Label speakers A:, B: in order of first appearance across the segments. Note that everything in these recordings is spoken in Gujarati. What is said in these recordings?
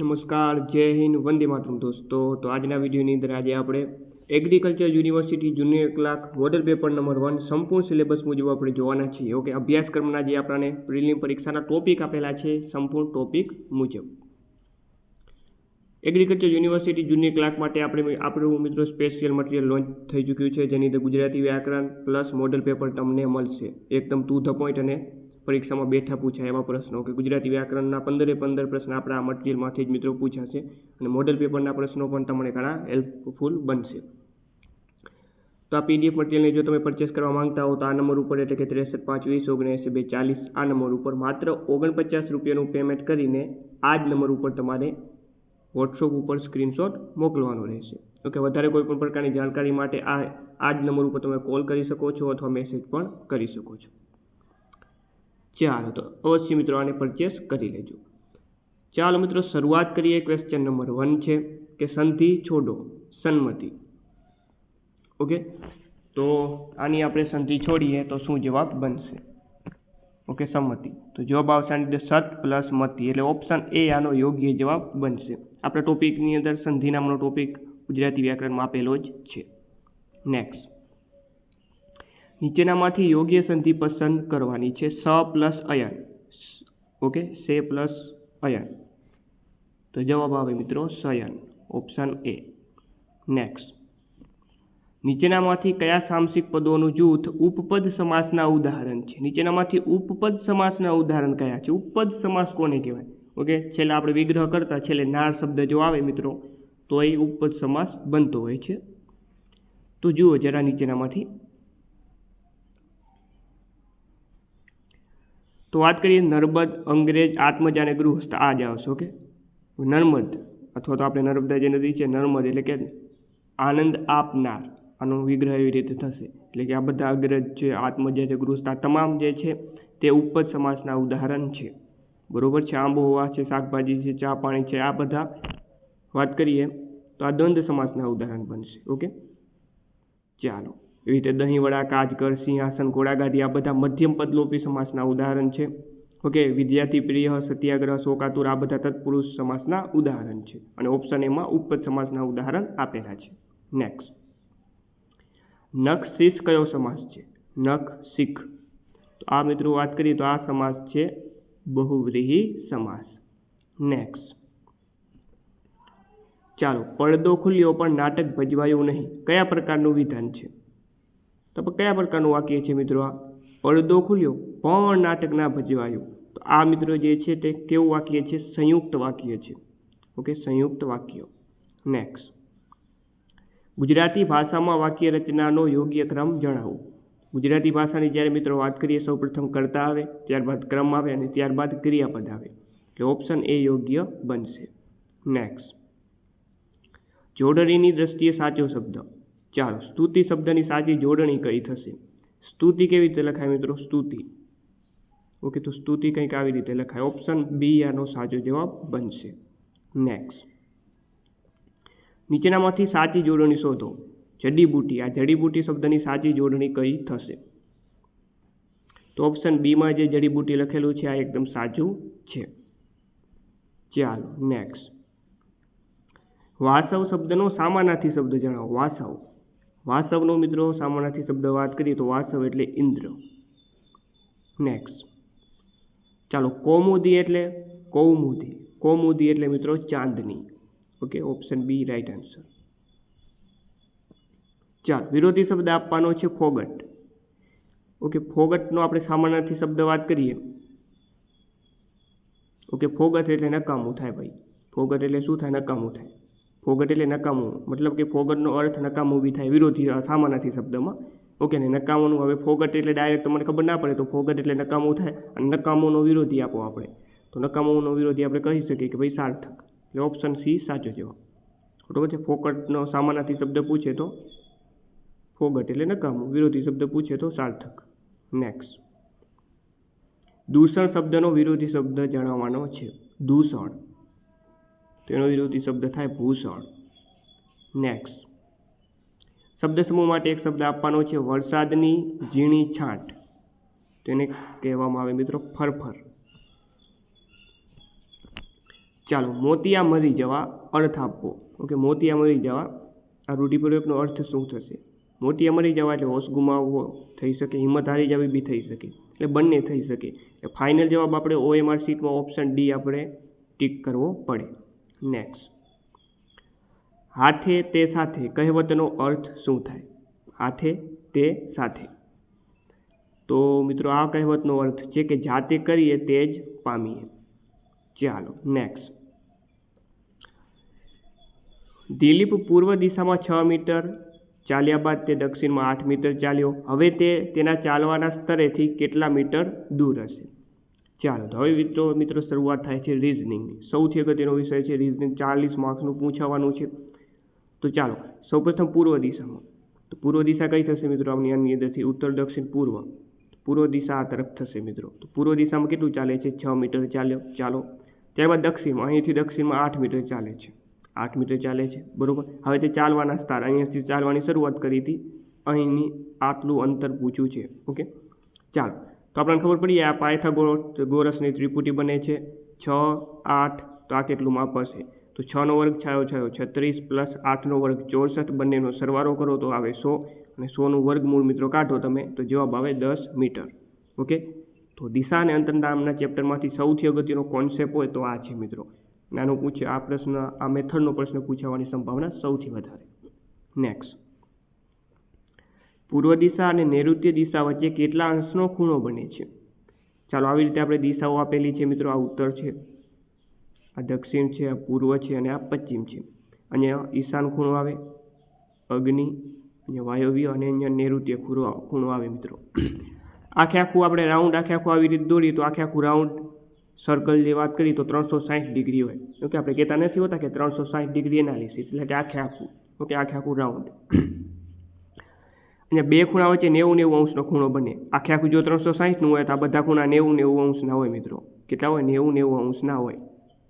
A: નમસ્કાર, જય હિન્દ, વંદે માતરમ દોસ્તો. તો આજના વિડીયોની અંદર આજે આપણે agriculture university junior clerk model paper number one સંપૂર્ણ સિલેબસ મુજબ આપણે જોવાના છીએ. ઓકે અભ્યાસક્રમના જે આપણને પ્રિલિમ પરીક્ષાના ટોપિક આપેલા છે, સંપૂર્ણ ટોપિક મુજબ. એગ્રીકલ્ચર યુનિવર્સિટી જુનિયર ક્લાર્ક માટે આપણે આપણું મિત્રો સ્પેશિયલ મટીરિયલ લોન્ચ થઈ ચૂક્યું છે, જેની અંદર ગુજરાતી વ્યાકરણ પ્લસ મોડલ પેપર તમને મળશે. એકદમ ટુ ધ પોઈન્ટ અને પરીક્ષામાં બેઠા પૂછાય એવા પ્રશ્નો કે ગુજરાતી વ્યાકરણના પંદરે પંદર પ્રશ્ન આપણા આ મટીરિયલમાંથી જ મિત્રો પૂછાશે અને મોડલ પેપરના પ્રશ્નો પણ તમને ઘણા હેલ્પફુલ બનશે. તો આ પીડીએફ મટીરિયલને જો તમે પરચેસ કરવા માંગતા હો તો આ નંબર ઉપર એટલે કે ત્રેસઠ પાંચ વીસ ઓગણએંસી બે ચાલીસ આ નંબર ઉપર માત્ર ઓગણપચાસ રૂપિયાનું પેમેન્ટ કરીને આ જ નંબર ઉપર તમારે વોટ્સઅપ ઉપર સ્ક્રીનશોટ મોકલવાનો રહેશે. ઓકે વધારે કોઈ પણ પ્રકારની જાણકારી માટે આ આ જ નંબર ઉપર તમે કોલ કરી શકો છો અથવા મેસેજ પણ કરી શકો છો. ચાલો તો અવશ્ય મિત્રો આને પરચેસ કરી લેજો. ચાલો મિત્રો શરૂઆત કરીએ ક્વેશ્ચન નંબર વન છે કે સંધિ છોડો સન્મતિ ઓકે તો આની આપણે સંધિ છોડીએ તો શું જવાબ બનશે? ઓકે સંમતિ. તો જવાબ આવશે આની સત પ્લસ મતિ. એટલે ઓપ્શન એ આનો યોગ્ય જવાબ બનશે. આપણા ટોપિકની અંદર સંધિ નામનો ટોપિક ગુજરાતી વ્યાકરણમાં આપેલો જ છે. નેક્સ્ટ નીચેનામાંથી યોગ્ય સંધિ પસંદ કરવાની છે. સ પ્લસ અયન. ઓકે? સે પ્લસ અયન. તો જવાબ આવે મિત્રો સયન ઓપ્શન એ. નેક્સ્ટ. નીચેનામાંથી કયા સામસિક પદોનું જૂથ ઉપપદ સમાસના ઉદાહરણ છે? નીચેનામાંથી ઉપપદ સમાસના ઉદાહરણ કયા છે? ઉપપદ સમાસ કોને કહેવાય? ઓકે? છેલ્લે આપણે વિગ્રહ કરતા છેલ્લે નાર શબ્દ જો આવે મિત્રો, તો એ ઉપપદ સમાસ બનતો હોય છે. તો જુઓ જરા નીચેનામાંથી. તો વાત કરીએ નર્મદ, અંગ્રેજ, આત્મજા અને ગૃહસ્થ. આ જ આવશે, ઓકે? નર્મદ, અથવા તો આપણે નર્મદા જે નદી છે, નર્મદ એટલે કે આનંદ આપનાર. આનો વિગ્રહ એવી રીતે થશે. એટલે કે આ બધા અગ્રજ છે, આત્મજા છે, ગૃહસ્થ, આ તમામ જે છે, તે ઉપજ સમાસના ઉદાહરણ છે. બરોબર છે? આંબોહવા છે, શાકભાજી છે, ચા પાણી છે, આ બધા વાત કરીએ તો આ દ્વંદ્વ સમાસના ઉદાહરણ બનશે, ઓકે? ચાલો. એવી રીતે દહીંવડા કાચકર સિંહાસન, ઘોડાગાદી, આ બધા મધ્યમ પદલોપી સમાસના ઉદાહરણ છે. ઓકે, વિદ્યાર્થી પ્રિય, સત્યાગ્રહ, શોકાતુર, આ બધા તત્પુરુષ સમાસના ઉદાહરણ છે. અને ઓપ્શન એમાં ઉપપદ સમાસના ઉદાહરણ આપેલા છે. નેક્સ્ટ નખ શીશ કયો સમાસ છે? નખ શીખ તો આ મિત્રો વાત કરીએ તો આ સમાસ છે બહુવ્રીહી સમાસ. નેક્સ્ટ ચાલો, પડદો ખુલ્યો પણ નાટક ભજવાયું નહીં. કયા પ્રકારનું વિધાન છે? તો કયા પ્રકારનું વાક્ય છે મિત્રો આ? પડદો ખુલ્યો, પણ નાટક ના ભજવાયું. તો આ મિત્રો જે છે તે કેવું વાક્ય છે? સંયુક્ત વાક્ય છે. ઓકે સંયુક્ત વાક્ય. નેક્સ્ટ ગુજરાતી ભાષામાં વાક્ય રચનાનો યોગ્ય ક્રમ જણાવો. ગુજરાતી ભાષાની જ્યારે મિત્રો વાત કરીએ સૌપ્રથમ કરતા આવે, ત્યારબાદ ક્રમ આવે અને ત્યારબાદ ક્રિયાપદ આવે. એટલે ઓપ્શન એ યોગ્ય બનશે. નેક્સ્ટ જોડણીની દ્રષ્ટિએ સાચો શબ્દ. ચાલો, સ્તુતિ શબ્દની સાચી જોડણી કઈ થશે? સ્તુતિ કેવી રીતે લખાય મિત્રો? સ્તુતિ. ઓકે, તો સ્તુતિ કંઈક આવી રીતે લખાય. ઓપ્શન બી આનો સાચો જવાબ બનશે. નેક્સ્ટ નીચેનામાંથી સાચી જોડણી શોધો. જડીબૂટી. આ જડીબૂટી શબ્દની સાચી જોડણી કઈ થશે? તો ઓપ્શન બીમાં જે જડીબૂટી લખેલું છે, આ એકદમ સાચું છે. ચાલો નેક્સ્ટ વાસવ શબ્દનો સામાનાથી શબ્દ જણાવો. વાસવ. વાસવનો મિત્રો સામાનાથી શબ્દ વાત કરીએ તો વાસવ એટલે ઇન્દ્ર. નેક્સ્ટ ચાલો, કૌમુદી એટલે કૌમુદી. કૌમુદી એટલે મિત્રો ચાંદની. Okay option B right answer ચાલો, વિરોધી શબ્દ આપવાનો છે ફોગટ. ઓકે ફોગટનો આપણે સામાનાથી શબ્દ વાત કરીએ. ઓકે ફોગટ એટલે નકામું થાય ભાઈ. ફોગટ એટલે શું થાય? નકામું થાય. ફોગટ એટલે નકામું. મતલબ કે ફોગટનો અર્થ નકામું બી થાય, વિરોધી સામાનાથી શબ્દમાં. ઓકે, ને નકામુંનું હવે ફોગટ એટલે ડાયરેક્ટ તમને ખબર ના પડે તો ફોગટ એટલે નકામું થાય અને નકામોનો વિરોધી આપો આપણે. તો નકામોનો વિરોધી આપણે કહી શકીએ કે ભાઈ સાર્થક. એટલે ઓપ્શન સી સાચો જવાબ. બરોબર છે? ફોગટનો સામાનાથી શબ્દ પૂછે તો ફોગટ એટલે નકામું. વિરોધી શબ્દ પૂછે તો સાર્થક. નેક્સ્ટ દૂષણ શબ્દનો વિરોધી શબ્દ જણાવવાનો છે. દૂષણ. તેનો વિરોધી શબ્દ થાય ભૂષણ. નેક્સ્ટ શબ્દ સમૂહ માટે એક શબ્દ આપવાનો છે વરસાદની ઝીણી છાંટ. તેને કહેવામાં આવે મિત્રો ફરફર. ચાલો મોતિયા મરી જવા અર્થ આપવો. ઓકે, મોતિયા મરી જવા. આ રૂઢિપ્રયોગનો અર્થ શું થશે? મોતિયા મરી જવા એટલે હોશ ગુમાવવો થઈ શકે, હિંમત હારી જવી બી થઈ શકે, એટલે બંને થઈ શકે. એટલે ફાઇનલ જવાબ આપણે ઓએમઆર સીટમાં ઓપ્શન ડી આપણે ટીક કરવો પડે. નેક્સ્ટ હાથે તે સાથે, કહેવતનો અર્થ શું થાય? હાથે તે સાથે. તો મિત્રો, આ કહેવતનો અર્થ છે કે જાતે કરીએ તે જ પામીએ. ચાલો નેક્સ્ટ દિલીપ પૂર્વ દિશામાં છ મીટર ચાલ્યા બાદ તે દક્ષિણમાં આઠ મીટર ચાલ્યો. હવે તે તેના ચાલવાના સ્તરેથી કેટલા મીટર દૂર હશે? ચાલો, તો હવે મિત્રો મિત્રો, શરૂઆત થાય છે રિઝનિંગની સૌથી અગત્યનો વિષય છે રિઝનિંગ ચાલીસ માર્ક્સનું પૂછાવાનું છે. તો ચાલો, સૌપ્રથમ પૂર્વ દિશામાં. તો પૂર્વ દિશા કઈ થશે મિત્રો? આમની આની અંદરથી ઉત્તર, દક્ષિણ, પૂર્વ. પૂર્વ દિશા આ તરફ થશે મિત્રો. તો પૂર્વ દિશામાં કેટલું ચાલે છે? છ મીટર ચાલ્યો. ચાલો, ત્યારબાદ દક્ષિણમાં. અહીંથી દક્ષિણમાં આઠ મીટર ચાલે છે. આઠ મીટર ચાલે છે. બરોબર? હવે તે ચાલવાના સ્થાન અહીંયાથી ચાલવાની શરૂઆત કરી હતી. અહીંની આટલું અંતર પૂછ્યું છે. ઓકે? ચાલો આપણને ખબર પડી, આ પાયથાગોરસ, ગોરસની ત્રિપુટી બને છે. છ, આઠ, તો આ કેટલું માપ હશે? તો છનો વર્ગ છાયો છાયો, છત્રીસ પ્લસ આઠનો વર્ગ ચોસઠ, બંનેનો સરવારો કરો તો આવે સો. અને સોનું વર્ગમૂળ મિત્રો કાઢો તમે, તો જવાબ આવે દસ મીટર. ઓકે? તો દિશા અને અંતરનામના ચેપ્ટરમાંથી સૌથી અગત્યનો કોન્સેપ્ટ હોય તો આ છે મિત્રો. નાનું પૂછે આ પ્રશ્ન, આ મેથડનો પ્રશ્ન પૂછાવાની સંભાવના સૌથી વધારે. નેક્સ્ટ પૂર્વ દિશા અને નૈઋત્ય દિશા વચ્ચે કેટલા અંશનો ખૂણો બને છે? ચાલો આવી રીતે આપણે દિશાઓ આપેલી છે મિત્રો. આ ઉત્તર છે, આ દક્ષિણ છે, આ પૂર્વ છે અને આ પશ્ચિમ છે. અહીંયા ઈશાન ખૂણો આવે, અગ્નિ, અહીંયા વાયવ્ય અને અહીંયા નૈઋત્ય ખૂણો ખૂણો આવે મિત્રો. આખે આખું આપણે રાઉન્ડ, આખે આખું આવી રીતે દોરીએ તો આખે આખું રાઉન્ડ સર્કલ જે વાત કરીએ તો ત્રણસો સાઠ ડિગ્રી હોય. ઓકે, આપણે કહેતા નથી હોતા કે ત્રણસો સાઠ ડિગ્રી એનાલિસિસ, એટલે કે આખે આખું, ઓકે, આખે આખું રાઉન્ડ. અને બે ખૂણા વચ્ચે નેવું નેવું અંશનો ખૂણો બને. આખે આખું જો ત્રણસો સાહીઠનું હોય તો આ બધા ખૂણા નેવું નેવું અંશના હોય મિત્રો. કેટલા હોય? નેવું નેવું અંશના હોય.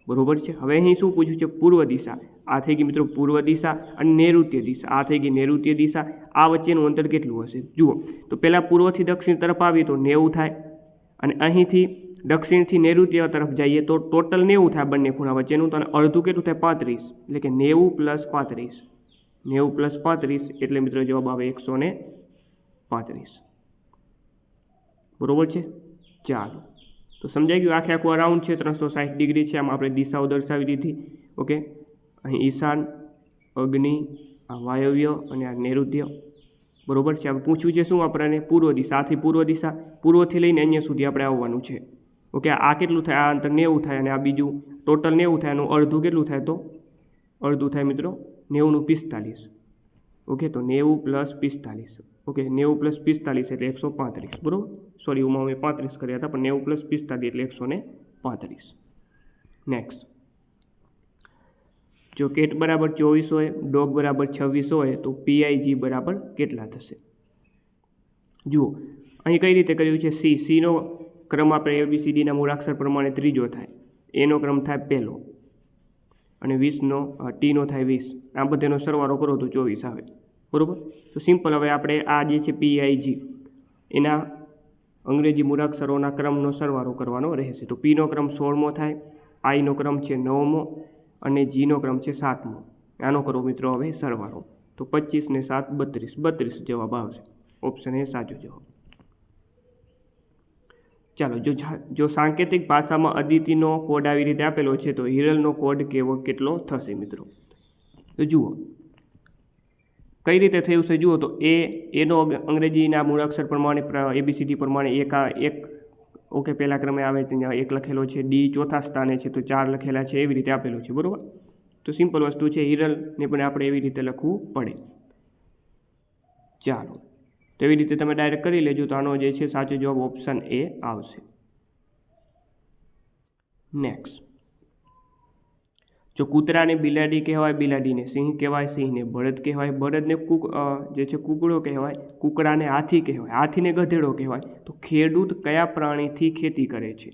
A: બરોબર છે? હવે અહીં શું પૂછ્યું છે? પૂર્વ દિશા. આ થઈ ગઈ મિત્રો પૂર્વ દિશા અને નૈઋત્ય દિશા. આ થઈ ગઈ નૈઋત્ય દિશા. આ વચ્ચેનું અંતર કેટલું હશે? જુઓ. તો પહેલાં પૂર્વથી દક્ષિણ તરફ આવી તો નેવું થાય. અને અહીંથી દક્ષિણથી નૈઋત્ય તરફ જઈએ તો ટોટલ નેવું થાય બંને ખૂણા વચ્ચેનું. તો અડધું કેટલું થાય? પાંત્રીસ. એટલે કે નેવું પ્લસ પાંત્રીસ. નેવું પ્લસ પાંત્રીસ એટલે મિત્રો જવાબ આવે એકસો ને પાંત્રીસ. બરોબર છે? ચાલો. તો સમજાઈ ગયું? આખે આખું અરાઉન્ડ છે, ત્રણસો સાઠ ડિગ્રી છે. આમાં આપણે દિશાઓ દર્શાવી દીધી. ઓકે? અહીં ઈશાન, અગ્નિ, આ વાયવ્ય અને આ નૈઋત્ય. બરોબર છે? આપણે પૂછ્યું છે શું આપણને? પૂર્વ દિશા. આથી પૂર્વ દિશા. પૂર્વથી લઈને અહીંયા સુધી આપણે આવવાનું છે. ઓકે? આ કેટલું થાય? આ અંતર નેવું થાય અને આ બીજું ટોટલ નેવું થાય. એનું અડધું કેટલું થાય તો? અડધું થાય મિત્રો નેવુંનું પિસ્તાલીસ. ઓકે, તો નેવું પ્લસ પિસ્તાલીસ. ઓકે, નેવું પ્લસ પિસ્તાલીસ એટલે એકસો પાંત્રીસ, બરાબર? સોરી ઉમાં અમે પાંત્રીસ કર્યા હતા, પણ નેવું પ્લસ પિસ્તાલીસ એટલે એકસો ને પાંત્રીસ. નેક્સ્ટ જો કેટ બરાબર ચોવીસ હોય, ડોગ બરાબર છવ્વીસ હોય, તો પીઆઈજી બરાબર કેટલા થશે? જુઓ, અહીં કઈ રીતે કર્યું છે? સી સીનો ક્રમ આપણે એબીસીડીના મૂળાક્ષર પ્રમાણે ત્રીજો થાય. એનો ક્રમ થાય પહેલો. અને વીસનો ટીનો થાય વીસ. આ બધાનો સરવાળો કરો તો ચોવીસ આવે. બરાબર? તો સિમ્પલ હવે આપણે આ જે છે પીઆઈજી એના અંગ્રેજી મૂળાક્ષરોના ક્રમનો સરવાળો કરવાનો રહેશે. તો પીનો ક્રમ સોળમો થાય આઈનો ક્રમ છે નવમો, અને જીનો ક્રમ છે સાતમો. આનો કરો મિત્રો હવે સરવાળો. તો પચીસ ને સાત, બત્રીસ. બત્રીસ જવાબ આવશે. ઓપ્શન એ સાચો જવાબ. ચાલો, જો જો સાંકેતિક ભાષામાં અદિતિનો કોડ આવી રીતે આપેલો છે, તો હિરલનો કોડ કેવો કેટલો થશે મિત્રો? તો જુઓ. કઈ રીતે થયું છે જુઓ તો એ, એનો અંગ્રેજીના અંગ્રેજીના મૂળાક્ષર પ્રમાણે એબીસીડી પ્રમાણે એક આ, એક, ઓકે પહેલા ક્રમે આવે ત્યાં એક લખેલો છે, ડી ચોથા સ્થાને છે, તો ચાર લખેલા છે, એવી રીતે આપેલું છે, બરાબર? તો સિમ્પલ વસ્તુ છે, હિરલને પણ આપણે એવી રીતે લખવું પડે. ચાલો. તો એવી રીતે તમે ડાયરેક્ટ કરી લેજો તો આનો જે છે સાચો જવાબ ઓપ્શન એ આવશે. નેક્સ્ટ જો કૂતરાને બિલાડી કહેવાય, બિલાડીને સિંહ કહેવાય, સિંહને બળદ કહેવાય, બળદને કુક જે છે કુકડો કહેવાય, કુકડાને હાથી કહેવાય, હાથીને ગધેડો કહેવાય, તો ખેડૂત કયા પ્રાણીથી ખેતી કરે છે?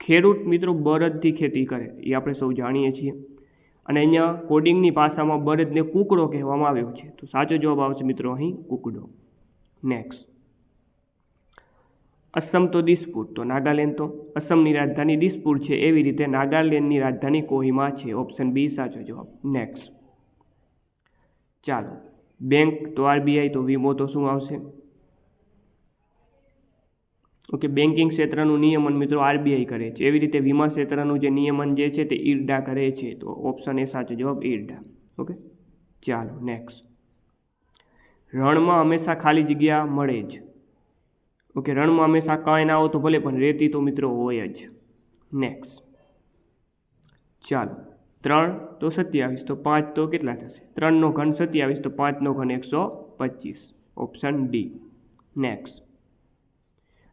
A: ખેડૂત મિત્રો બળદથી ખેતી કરે, એ આપણે સૌ જાણીએ છીએ. અને અહીંયા કોડિંગની ભાષામાં બળદને કુકડો કહેવામાં આવ્યો છે. તો સાચો જવાબ આવશે મિત્રો અહીં કુકડો. નેક્સ્ટ અસમ તો દિસપુર. તો નાગાલેન્ડ તો અસમની રાજધાની દિસપુર છે. એવી રીતે નાગાલેન્ડની રાજધાની કોહિમા છે. ઓપ્શન બી સાચો જવાબ. નેક્સ્ટ ચાલો. બેંક તો આરબીઆઈ તો વીમો તો શું આવશે? ઓકે બેન્કિંગ ક્ષેત્રનું નિયમન મિત્રો આરબીઆઈ કરે છે. એવી રીતે વીમા ક્ષેત્રનું જે નિયમન જે છે તે ઈરડા કરે છે. તો ઓપ્શન એ સાચો જવાબ ઈરડા. ઓકે ચાલો. નેક્સ્ટ રણમાં હંમેશા ખાલી જગ્યા મળે જ. ઓકે, રણમાં હંમેશા કાંઈ ના હોય તો ભલે, પણ રેતી તો મિત્રો હોય જ. નેક્સ્ટ ચાલો, ત્રણ તો સત્યાવીસ, તો પાંચ તો કેટલા થશે? ત્રણનો ઘન સત્યાવીસ, તો પાંચનો ઘન એકસો પચીસ. ઓપ્શન ડી નેક્સ્ટ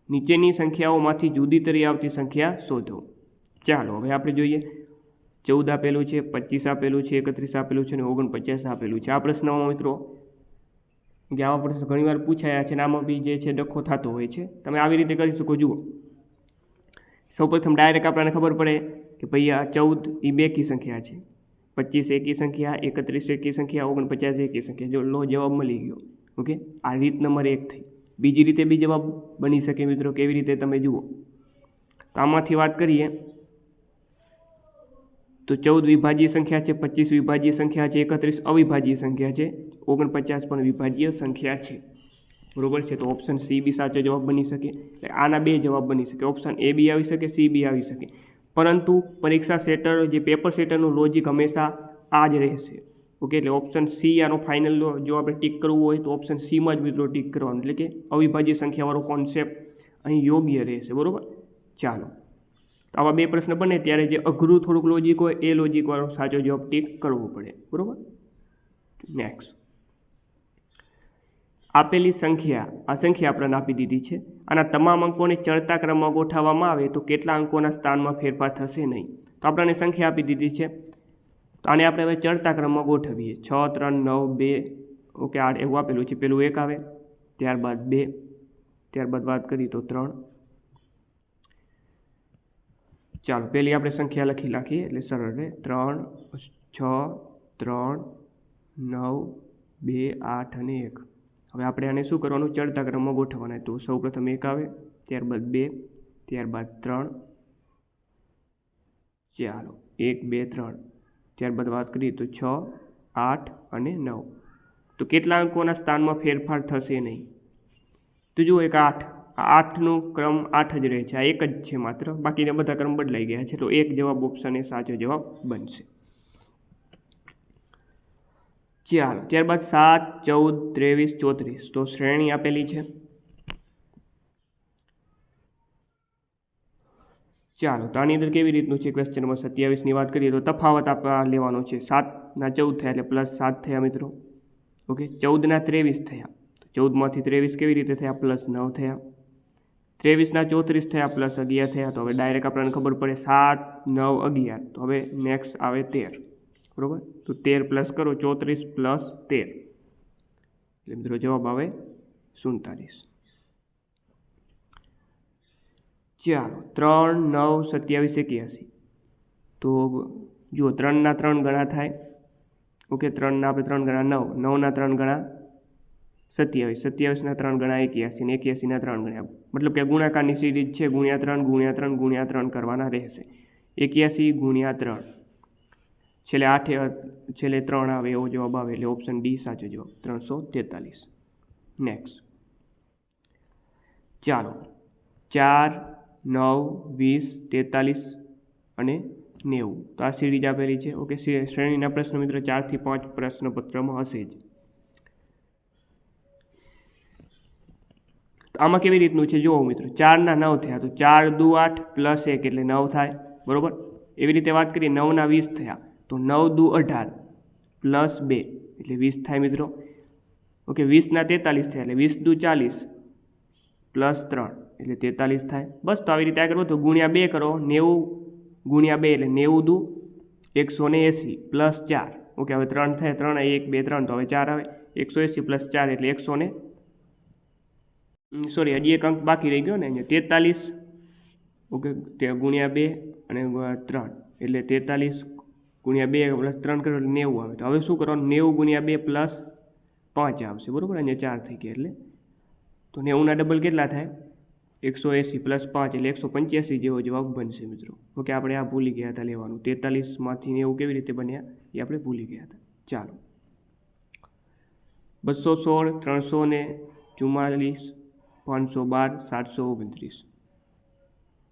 A: નીચેની સંખ્યાઓમાંથી જુદી તરી આવતી સંખ્યા શોધો. ચાલો, હવે આપણે જોઈએ. ચૌદ આપેલું છે, પચીસ આપેલું છે, એકત્રીસ આપેલું છે અને ઓગણપચાસ આપેલું છે. આ પ્રશ્નમાં મિત્રો કે આવા પ્રશ્નો ઘણીવાર પૂછાયા છે નામાં બી જે છે ડખો થતો હોય છે. તમે આવી રીતે કરી શકો, જુઓ. સૌપ્રથમ ડાયરેક્ટ આપણને ખબર પડે કે ભાઈ આ ચૌદ એ બેકી સંખ્યા છે. પચીસ એકી સંખ્યા, એકત્રીસ એકી સંખ્યા, ઓગણપચાસ એકી સંખ્યા. જો લો જવાબ મળી ગયો. ઓકે? આ રીત નંબર એક થઈ. બીજી રીતે બી જવાબ બની શકે મિત્રો, કેવી રીતે તમે જુઓ. તો આમાંથી વાત કરીએ. તો ચૌદ વિભાજ્ય સંખ્યા છે, પચીસ વિભાજ્ય સંખ્યા છે, એકત્રીસ અવિભાજ્ય સંખ્યા છે, ઓગણપચાસ પણ વિભાજ્ય સંખ્યા છે. બરોબર છે? તો ઓપ્શન સી બી સાચો જવાબ બની શકે. એટલે આના બે જવાબ બની શકે. ઓપ્શન એ બી આવી શકે સી બી આવી શકે. પરંતુ પરીક્ષા સેટર, જે પેપર સેટરનું લોજિક હંમેશા આ જ રહેશે. ઓકે? એટલે ઓપ્શન સી આનો ફાઇનલ જો આપણે ટીક કરવું હોય તો ઓપ્શન સીમાં જ મિત્રો ટીક કરવાનું. એટલે કે અવિભાજ્ય સંખ્યાવાળો કોન્સેપ્ટ અહીં યોગ્ય રહેશે. બરાબર? ચાલો. આવા બે પ્રશ્ન બને ત્યારે જે અઘરું થોડુંક લોજિક હોય, એ લોજિકવાળો સાચો જવાબ ટીક કરવો પડે. બરોબર? નેક્સ્ટ આપેલી સંખ્યા, આ સંખ્યા આપણને આપી દીધી છે. આના તમામ અંકોને ચડતા ક્રમમાં ગોઠવવામાં આવે તો કેટલા અંકોના સ્થાનમાં ફેરફાર થશે નહીં. તો આપણને સંખ્યા આપી દીધી છે. તો આને આપણે હવે ચડતા ક્રમમાં ગોઠવીએ. છ, ત્રણ, નવ, બે, ઓકે આ એવું આપેલું છે. પેલું એક આવે. ત્યારબાદ બે. ત્યારબાદ વાત કરીએ તો ત્રણ. ચાલો, પહેલી આપણે સંખ્યા લખી નાખીએ, એટલે સરળ રહે. ત્રણ છ, ત્રણ, નવ, બે, આઠ અને એક. હવે આપણે આને શું કરવાનું? ચડતા ક્રમમાં ગોઠવવાના. તો સૌ પ્રથમ એક આવે, ત્યારબાદ બે, ત્યારબાદ ત્રણ. ચાલો, એક, બે, ત્રણ. ત્યારબાદ વાત કરીએ તો છ, આઠ અને નવ. તો કેટલા અંકોના સ્થાનમાં ફેરફાર થશે નહીં? તો જુઓ, એક આઠ. આઠનો ક્રમ આઠ જ રહે છે. આ એક જ છે માત્ર. બાકીના બધા ક્રમ બદલાઈ ગયા છે. તો એક જવાબ ઓપ્શન એ સાચો જવાબ બનશે. ચાલો, ત્યારબાદ સાત, ચૌદ, ત્રેવીસ, ચોત્રીસ. તો શ્રેણી આપેલી છે. ચાલો, તો આની અંદર કેવી રીતનું છે ક્વેશ્ચન નંબર સત્યાવીસની વાત કરીએ તો તફાવત આપવા લેવાનો છે. સાતના ચૌદ થયા એટલે પ્લસ સાત થયા મિત્રો. ઓકે? ચૌદના ત્રેવીસ થયા. ચૌદમાંથી ત્રેવીસ કેવી રીતે થયા? પ્લસ નવ થયા. ત્રેવીસના ચોત્રીસ થયા પ્લસ અગિયાર થયા, તો હવે ડાયરેક્ટ આપણને ખબર પડે સાત, નવ, અગિયાર. તો હવે નેક્સ્ટ આવે તેર. બરાબર? તો તેર પ્લસ કરો ચોત્રીસ પ્લસ તેર. એટલે મિત્રો જવાબ આવે સુડતાલીસ. ચાલો, ત્રણ, નવ, સત્યાવીસ, એક્યાસી. તો જુઓ, ત્રણના ત્રણ ગણા થાય. ઓકે, ત્રણના આપણે ત્રણ ગણા નવ. નવના ત્રણ ગણા સત્યાવીસ. સત્યાવીસના ત્રણ ગણા એક્યાસી ને એક્યાસીના ત્રણ ગણા મતલબ કે ગુણાકારની સિરીઝ છે, ગુણ્યા ત્રણ ગુણ્યા ત્રણ ગુણ્યા ત્રણ કરવાના રહેશે. એક્યાસી, ગુણ્યા ત્રણ. છેલ્લે આઠે, છેલ્લે ત્રણ આવે, એવો જવાબ આવે, એટલે ઓપ્શન ડી સાચો જવાબ, ત્રણસો તેતાલીસ. નેક્સ્ટ ચાલો. ચાર, નવ, વીસ, તેતાલીસ અને નેવું. તો આ સિરીઝ આપેલી છે. ઓકે શ્રેણીના પ્રશ્ન મિત્રો, ચારથી પાંચ પ્રશ્નપત્રમાં હશે જ તો આમાં કેવી રીતનું છે? જુઓ મિત્રો, ચારના નવ થયા. તો ચાર, દુ, આઠ પ્લસ એક એટલે નવ થાય. બરાબર? એવી રીતે વાત કરીએ, નવના વીસ થયા. તો નવ, દુ, અઢાર પ્લસ બે એટલે વીસ થાય મિત્રો. ઓકે, વીસના તેતાલીસ થયા એટલે વીસ, દુ, ચાલીસ પ્લસ ત્રણ એટલે તેતાલીસ થાય. બસ, તો આવી રીતે આગળ વધો. ગુણ્યા બે કરો, નેવું ગુણ્યા બે એટલે નેવું, દુ, એકસો ને એંસી પ્લસ ચાર. ઓકે, હવે ત્રણ થાય, ત્રણ, એક, બે, ત્રણ, તો હવે ચાર આવે. એકસો એંસી પ્લસ ચાર એટલે એકસો ને સોરી હજી એક અંક બાકી રહી ગયો ને અહીંયા તેતાલીસ, ઓકે, તે ગુણ્યા બે અને ત્રણ. એટલે તેતાલીસ ગુણ્યા બે પ્લસ ત્રણ કરો એટલે નેવું આવે. તો હવે શું કરવાનું? નેવું ગુણ્યા બે પ્લસ પાંચ આવશે, બરાબર? અહીંયા ચાર થઈ ગયા એટલે. તો નેવુંના ડબલ કેટલા થાય? એકસો એંસી પ્લસ પાંચ એટલે એકસો પંચ્યાસી જેવો જવાબ બનશે, મિત્રો. ઓકે, આપણે આ ભૂલી ગયા હતા લેવાનું. તેતાલીસમાંથી એવું કેવી રીતે બન્યા? એ આપણે ભૂલી ગયા હતા. ચાલો. બસો સોળ, ત્રણસો ને ચુમ્માલીસ પાંચસો બાર, સાતસો ઓગણત્રીસ.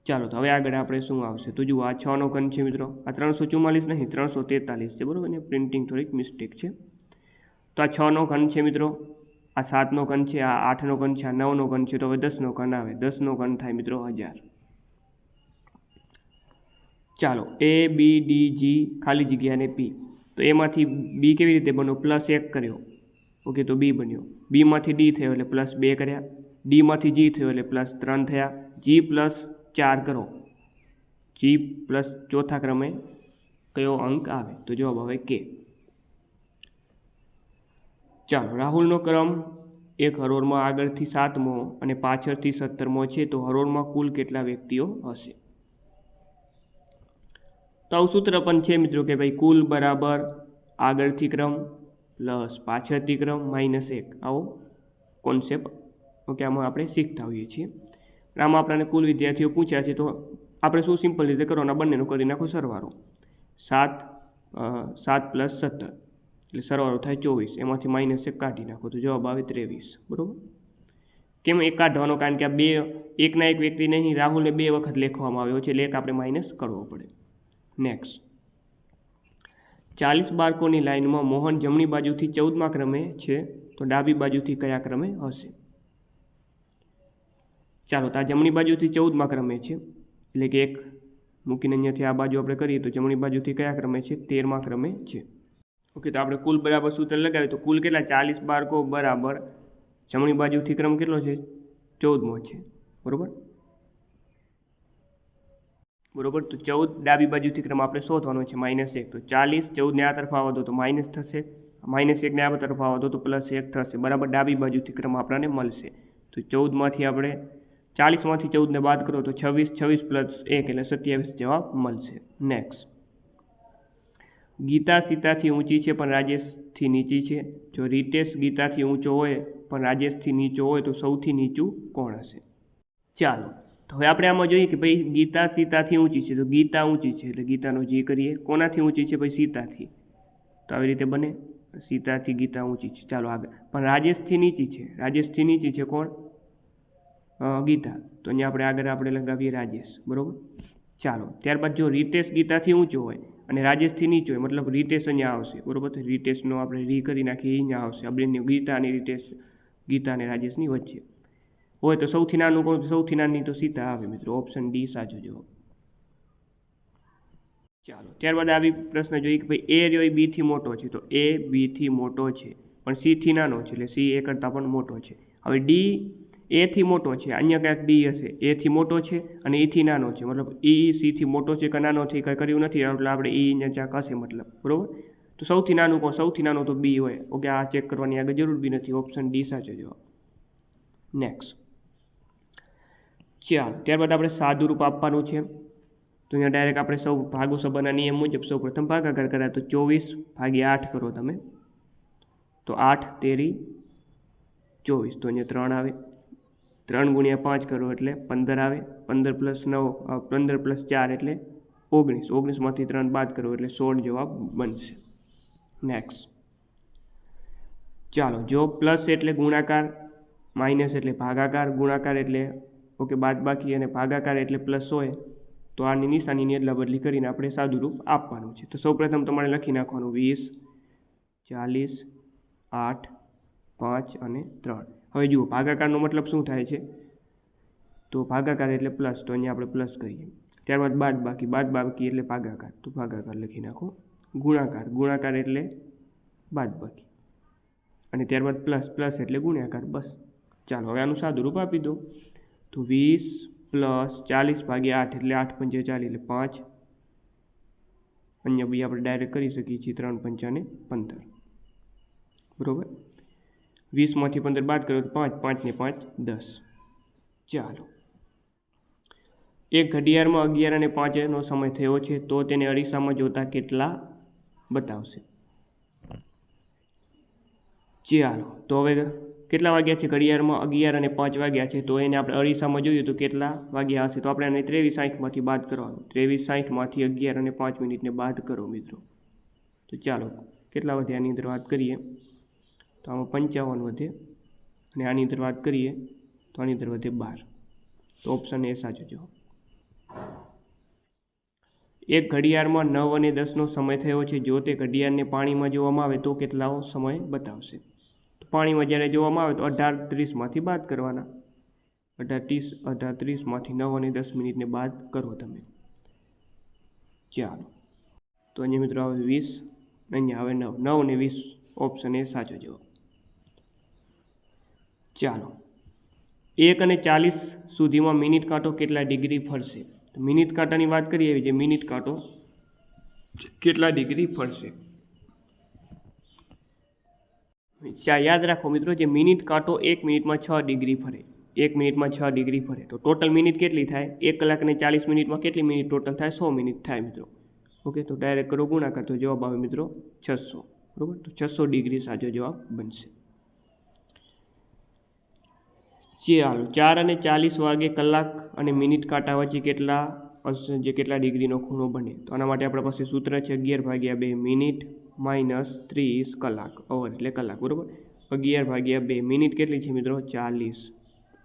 A: ચાલો તો હવે આગળ આપણે શું આવશે? તો જુઓ, આ છનો ઘન છે મિત્રો. આ ત્રણસો ચુમ્માલીસ નહીં, ત્રણસો તેતાલીસ છે, બરાબર? ને પ્રિન્ટિંગ થોડીક મિસ્ટેક છે. તો આ છનો ઘન છે મિત્રો. આ સાતનો ઘન છે, આ આઠનો ઘન છે, આ નવનો ઘન છે, તો હવે દસનો ઘન આવે. દસનો ઘન થાય મિત્રો હજાર. ચાલો એ બી ડી જી ખાલી જગ્યા અને પી તો એમાંથી બી કેવી રીતે બન્યો? પ્લસ એક કર્યો. ઓકે, તો બી બન્યો. બીમાંથી ડી થયો એટલે પ્લસ બે કર્યા. ડીમાંથી જી થયો એટલે પ્લસ ત્રણ થયા. જી પ્લસ ચાર કરો. જી પ્લસ ચોથા ક્રમે કયો અંક આવે? તો જવાબ આવે કે ચાલો, રાહુલનો ક્રમ એક હરોળમાં આગળથી સાતમો અને પાછળથી સત્તરમો છે, તો હરોળમાં કુલ કેટલા વ્યક્તિઓ હશે? તો આવું સૂત્ર પણ છે મિત્રો કે ભાઈ કુલ બરાબર આગળથી ક્રમ, પ્લસ પાછળથી ક્રમ, માઇનસ એક. આવો કોન્સેપ્ટ ઓકે, આમાં આપણે શીખતા હોઈએ છીએ આમાં આપણને કુલ વિદ્યાર્થીઓ પૂછ્યા છે, તો આપણે શું સિમ્પલ રીતે કરવાના? બંનેનો કરી નાખો સરવારો સાત સાત પ્લસ સત્તર. એટલે સરવારો થાય ચોવીસ. એમાંથી માઇનસ એક કાઢી નાખો, તો જવાબ આવે ત્રેવીસ. બરાબર? કેમ એક કાઢવાનો? કારણ કે આ બે, એકના એક વ્યક્તિ નહીં, રાહુલને બે વખત લેખવામાં આવ્યો છે, એટલે એક આપણે માઇનસ કરવો પડે. નેક્સ્ટ ચાલીસ બાળકોની લાઇનમાં મોહન જમણી બાજુથી ચૌદમા ક્રમે છે, તો ડાબી બાજુથી કયા ક્રમે હશે? ચાલો તો આ જમણી બાજુથી ચૌદમાં ક્રમે છે. એટલે કે એક મૂકીને અહીંયાથી આ બાજુ આપણે કરીએ તો જમણી બાજુથી કયા ક્રમે છે? તેરમાં ક્રમે છે. ઓકે, તો આપણે કુલ બરાબર સૂત્ર લગાવીએ તો કુલ કેટલા? ચાલીસ બાળકો બરાબર. જમણી બાજુથી ક્રમ કેટલો છે? ચૌદમો છે. બરાબર? બરોબર? તો ચૌદ ડાબી બાજુથી ક્રમ આપણે શોધવાનો છે, માઇનસ એક. તો ચાલીસ, ચૌદને આ તરફ આવવા દો તો માઇનસ થશે. માઇનસ એકને આ તરફ આવવા દો તો પ્લસ એક થશે. બરાબર ડાબી બાજુથી ક્રમ આપણને મળશે. તો ચૌદમાંથી આપણે ચાલીસમાંથી ચૌદને બાદ કરો તો છવ્વીસ છવ્વીસ પ્લસ એક એટલે સત્યાવીસ જવાબ મળશે. નેક્સ્ટ ગીતા સીતાથી ઊંચી છે પણ રાજેશથી નીચી છે. જો રીતેશ ગીતાથી ઊંચો હોય પણ રાજેશથી નીચો હોય તો સૌથી નીચું કોણ હશે? ચાલો, તો હવે આપણે આમાં જોઈએ કે ભાઈ ગીતા સીતાથી ઊંચી છે. તો ગીતા ઊંચી છે એટલે ગીતાનો જી કરીએ, કોનાથી ઊંચી છે ભાઈ સીતાથી? તો આવી રીતે બને. સીતાથી ગીતા ઊંચી છે. ચાલો આગળ. પણ રાજેશથી નીચી છે. રાજેશથી નીચી છે કોણ? ગીતા. તો અહીંયા આપણે આગળ આપણે લગાવીએ રાજેશ. બરોબર? ચાલો. ત્યારબાદ જો રીતેશ ગીતાથી ઊંચો હોય અને રાજેશથી નીચો હોય, મતલબ રીતેશ અહીંયા આવશે. બરાબર? તો રીતેશનો આપણે રી કરી નાખીએ, અહીંયા આવશે. આ ગીતા અને રીતેશ, ગીતા અને રાજેશની વચ્ચે. હોય તો સૌથી નાનું કોણ? સૌથી નાની તો સીતા આવે મિત્રો. ઓપ્શન ડી સાચો જવાબ. ચાલો. ત્યારબાદ આવી પ્રશ્ન જોઈએ કે ભાઈ એ રહ્યો બીથી મોટો છે. તો એ બીથી મોટો છે. પણ સીથી નાનો છે. એટલે સી એ કરતાં પણ મોટો છે. હવે ડી એથી મોટો છે અહીંયા ક્યાંક ડી હશે એથી મોટો છે અને ઈથી નાનો છે. મતલબ ઈ સીથી મોટો છે કે નાનો છે કંઈ કર્યું નથી, એટલે આપણે ઈ અહીંયા ક્યાંક હશે મતલબ, બરોબર? તો સૌથી નાનું કોણ? સૌથી નાનું તો બી હોય. ઓકે, આ ચેક કરવાની આગળ જરૂર બી નથી. ઓપ્શન ડી સાચો જવાબ. નેક્સ્ટ ચાલ, ત્યારબાદ આપણે સાદુરૂપ આપવાનું છે. તો અહીંયા ડાયરેક્ટ આપણે સૌ ભાગો સભાના નિયમ મુજબ સૌ પ્રથમ ભાગાકાર કરાય તો ચોવીસ ભાગ્યા આઠ કરો તમે. તો આઠ તેરી ચોવીસ. તો અહીંયા ત્રણ આવે. ત્રણ ગુણ્યા પાંચ કરો એટલે પંદર આવે, પંદર પ્લસ નવ પંદર પ્લસ ચાર એટલે ઓગણીસ. ઓગણીસમાંથી ત્રણ બાદ કરો એટલે સોળ જવાબ બનશે. નેક્સ્ટ ચાલો, જો પ્લસ એટલે ગુણાકાર માઇનસ એટલે ભાગાકાર, ગુણાકાર એટલે ઓકે, બાદબાકી અને ભાગાકાર એટલે પ્લસ હોય, તો આની નિશાનીની અદલા બદલી કરીને આપણે સાદુરૂપ આપવાનું છે. તો સૌપ્રથમ તમારે લખી નાખવાનું વીસ, ચાલીસ, આઠ પાંચ અને ત્રણ. હવે જુઓ, ભાગાકારનો મતલબ શું થાય છે? તો ભાગાકાર એટલે પ્લસ તો અહીંયા આપણે પ્લસ કરીએ ત્યારબાદ બાદ બાકી બાદ બાકી એટલે ભાગાકાર. તો ભાગાકાર લખી નાખો. ગુણાકાર. ગુણાકાર એટલે બાદ બાકી. અને ત્યારબાદ પ્લસ પ્લસ એટલે ગુણ્યાકાર. બસ. ચાલો, હવે આનું સાદું રૂપ આપી દો તો વીસ પ્લસ ચાલીસ ભાગ્યા આઠ એટલે આઠ પંચે ચાલીસ એટલે પાંચ. અહીંયા બી આપણે ડાયરેક્ટ કરી શકીએ છીએ ત્રણ પંચાને પંદર. બરોબર? વીસમાંથી પંદર બાદ કરો તો પાંચ પાંચને પાંચ, દસ. ચાલો. એક ઘડિયાળમાં અગિયાર અને પાંચનો સમય થયો છે, તો તેને અરીસામાં જોતા કેટલા બતાવશે? ચાલો. તો હવે કેટલા વાગ્યા છે? ઘડિયાળમાં અગિયાર અને પાંચ વાગ્યા છે, તો એને આપણે અરીસામાં જોઈએ તો કેટલા વાગ્યા હશે? તો આપણે એને ત્રેવીસ સાઠમાંથી બાદ કરવાનું. ત્રેવીસ સાઠમાંથી અગિયાર અને પાંચ મિનિટને બાદ કરો મિત્રો. તો ચાલો, કેટલા વધ્યાની અંદર વાત કરીએ? તો આમાં પંચાવન વધે અને આની અંદર વાત કરીએ તો આની અંદર વધે બાર. તો ઓપ્શન એ સાચો જવાબ. એક ઘડિયાળમાં નવ અને દસનો સમય થયો છે. જો તે ઘડિયાળને પાણીમાં જોવામાં આવે તો કેટલાઓ સમય બતાવશે? તો પાણીમાં જ્યારે જોવામાં આવે તો અઢાર ત્રીસમાંથી બાદ કરવાના. અઢાર ત્રીસ, અઢાર ત્રીસમાંથી નવ અને દસ મિનિટને બાદ કરો તમે. ચાલો. તો અહીંયા મિત્રો આવે વીસ, અહીંયા આવે નવ. નવ ને વીસ ઓપ્શન એ સાચો જવાબ. ચાલો. એક અને ચાલીસ સુધીમાં મિનિટ કાંટો કેટલા ડિગ્રી ફરશે? મિનિટ કાંટાની વાત કરીએ જે મિનિટ કાંટો કેટલા ડિગ્રી ફરશે? યાદ રાખો મિત્રો જે મિનિટ કાંટો એક મિનિટમાં છ ડિગ્રી ફરે. એક મિનિટમાં છ ડિગ્રી ફરે. તો ટોટલ મિનિટ કેટલી થાય? એક કલાક અને ચાલીસ મિનિટમાં કેટલી મિનિટ ટોટલ થાય? સો મિનિટ થાય મિત્રો. ઓકે, તો ડાયરેક્ટ કરો ગુણાકાર. તો જવાબ આવે મિત્રો છસો. બરાબર? તો છસો ડિગ્રી સાચો જવાબ બનશે. ચાલો ચાર અને ચાલીસ વાગે કલાક અને મિનિટ કાંટા વચ્ચે કેટલા જે કેટલા ડિગ્રીનો ખૂણો બને. તો આના માટે આપણા પાસે સૂત્ર છે અગિયાર ભાગ્યા બે મિનિટ માઇનસ ત્રીસ કલાક અવર એટલે કલાક, બરાબર? અગિયાર ભાગ્યા બે મિનિટ કેટલી છે મિત્રો? ચાલીસ.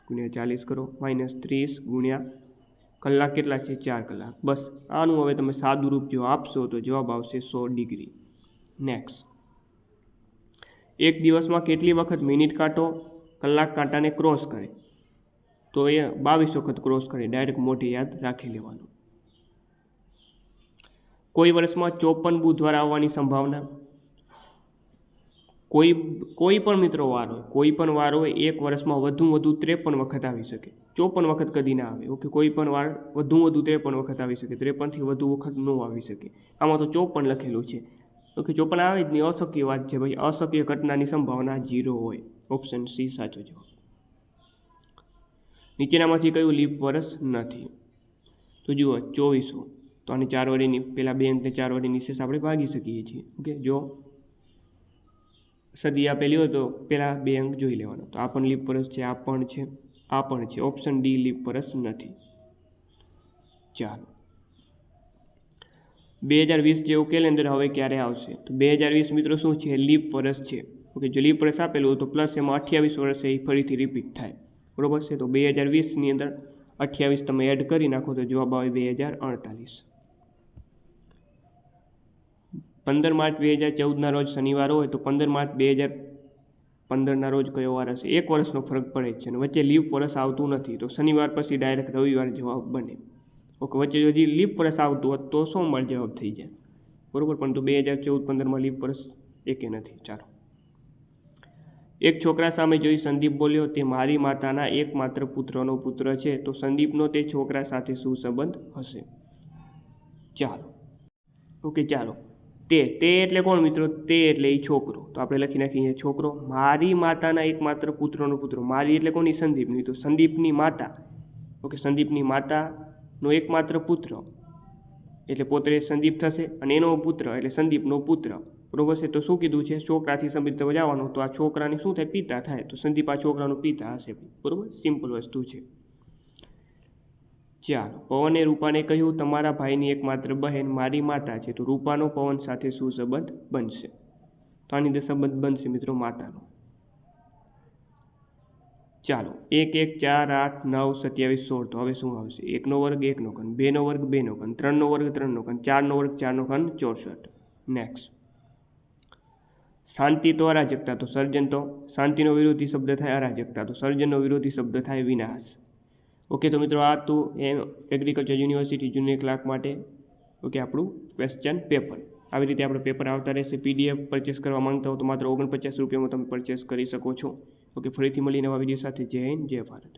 A: ગુણ્યા ચાલીસ કરો, માઇનસ ત્રીસ ગુણ્યા કલાક કેટલા છે? ચાર કલાક. બસ, આનું હવે તમે સાદું રૂપ જો આપશો તો જવાબ આવશે સો ડિગ્રી. નેક્સ્ટ. એક દિવસમાં કેટલી વખત મિનિટ કાંટો? કલાક કાંટાને ક્રોસ કરે. તો એ બાવીસ વખત ક્રોસ કરે ડાયરેક્ટ મોટી યાદ રાખી લેવાનું. કોઈ વર્ષમાં ચોપન બુધવાર આવવાની સંભાવના? કોઈ કોઈ પણ મિત્રો વાર હોય, કોઈ પણ વાર હોય, એક વર્ષમાં વધુ વધુ ત્રેપન વખત આવી શકે. ચોપન વખત કદી ના આવે. ઓકે, કોઈ પણ વાર વધુ વધુ ત્રેપન વખત આવી શકે, ત્રેપનથી વધુ વખત ન આવી શકે. આમાં તો ચોપન લખેલું છે. ઓકે, ચોપન આવે જ નહીં. અશક્ય વાત છે ભાઈ. અશક્ય ઘટનાની સંભાવના જીરો હોય. ઓપ્શન સી સાચો જવાબ. નીચેનામાંથી કયું લીપ વર્ષ નથી? તો જુઓ, ચોવીસો. તો આને ચાર વડેની પહેલાં બે અંકને ચાર વડે નિશેષ આપણે ભાગી શકીએ છીએ. ઓકે, જો સદી આપેલી હોય તો પહેલાં બે અંક જોઈ લેવાનો. તો આ પણ લીપ વર્ષ છે, આ પણ છે, આ પણ છે. ઓપ્શન ડી લીપ વર્ષ નથી. ચાલો. બે હજાર વીસ જેવું કેલેન્ડર હવે ક્યારે આવશે? તો બે હજાર વીસ મિત્રો શું છે? લીપ વર્ષ છે. ઓકે, જો લીપ વર્ષ આપેલું હતું પ્લસ એમાં અઠ્યાવીસ વર્ષે એ ફરીથી રિપીટ થાય. બરોબર છે? તો બે હજાર વીસની અંદર અઠ્યાવીસ તમે એડ કરી નાખો તો જવાબ આવે બે હજાર અડતાલીસ. પંદર માર્ચ બે હજાર ચૌદના રોજ શનિવાર હોય તો પંદર માર્ચ બે હજાર પંદરના રોજ કયો વાર હશે? એક વર્ષનો ફરક પડે છે અને વચ્ચે લીપ વર્ષ આવતું નથી તો શનિવાર પછી ડાયરેક્ટ રવિવાર જવાબ બને. ઓકે, વચ્ચે જો હજી લીપ વર્ષ આવતું હોત તો સોમવાર જવાબ થઈ જાય. બરાબર? પણ તો બે હજાર ચૌદ પંદરમાં લીપ વર્ષ એકે નથી. ચાલો. એક છોકરા સામે જોઈ સંદીપ બોલ્યો, તે મારી માતાના એકમાત્ર પુત્રનો પુત્ર છે, તો સંદીપનો તે છોકરા સાથે શું સંબંધ હશે? ચાલો. ઓકે, ચાલો. તે તે એટલે કોણ મિત્રો? તે એટલે એ છોકરો. તો આપણે લખી નાખીએ, છોકરો, મારી માતાના એકમાત્ર પુત્રનો પુત્ર. મારી એટલે કોની સંદીપની? તો સંદીપની માતા. ઓકે, સંદીપની માતાનો એકમાત્ર પુત્ર. એટલે પોતે સંદીપ થશે અને એનો પુત્ર, એટલે સંદીપનો પુત્ર. બરોબર છે? તો શું કીધું છે? છોકરાથી સંબંધિત જવાનું તો આ છોકરાની શું થાય? પિતા થાય. તો સંદીપ આ છોકરાનો પિતા હશે બરોબર? સિમ્પલ વસ્તુ છે. ચાલો, પવને રૂપાને કહ્યું, તમારા ભાઈની એકમાત્ર બહેન મારી માતા છે. તો રૂપાનો પવન સાથે શું સંબંધ? બનશે. તો આની અંદર સંબંધ બનશે મિત્રો માતાનો. ચાલો, એક એક ચાર આઠ નવ સત્યાવીસ સોળ. તો હવે શું આવશે? એકનો વર્ગ, એકનો ઘન. બેનો વર્ગ, બેનો ઘન. ત્રણનો વર્ગ, ત્રણનો ઘન. ચારનો વર્ગ, ચારનો ઘન, ચોસઠ. નેક્સ્ટ શાંતિ તો અરાજકતા, તો સર્જન તો શાંતિનો વિરોધી શબ્દ થાય, અરાજકતા, તો સર્જનનો વિરોધી શબ્દ થાય, વિનાશ. ઓકે તો મિત્રો, આ હતું એમ એગ્રીકલ્ચર યુનિવર્સિટી જુનિયર ક્લાર્ક માટે ઓકે આપણું ક્વેશ્ચન પેપર આવી રીતે આપણે પેપર આવતા રહેશે પીડીએફ પરચેસ કરવા માંગતા હો તો માત્ર ઓગણપચાસ રૂપિયામાં તમે પરચેસ કરી શકો છો. ઓકે ફરીથી મળી નવા વીડિયો સાથે. જય હિન્દ, જય ભારત.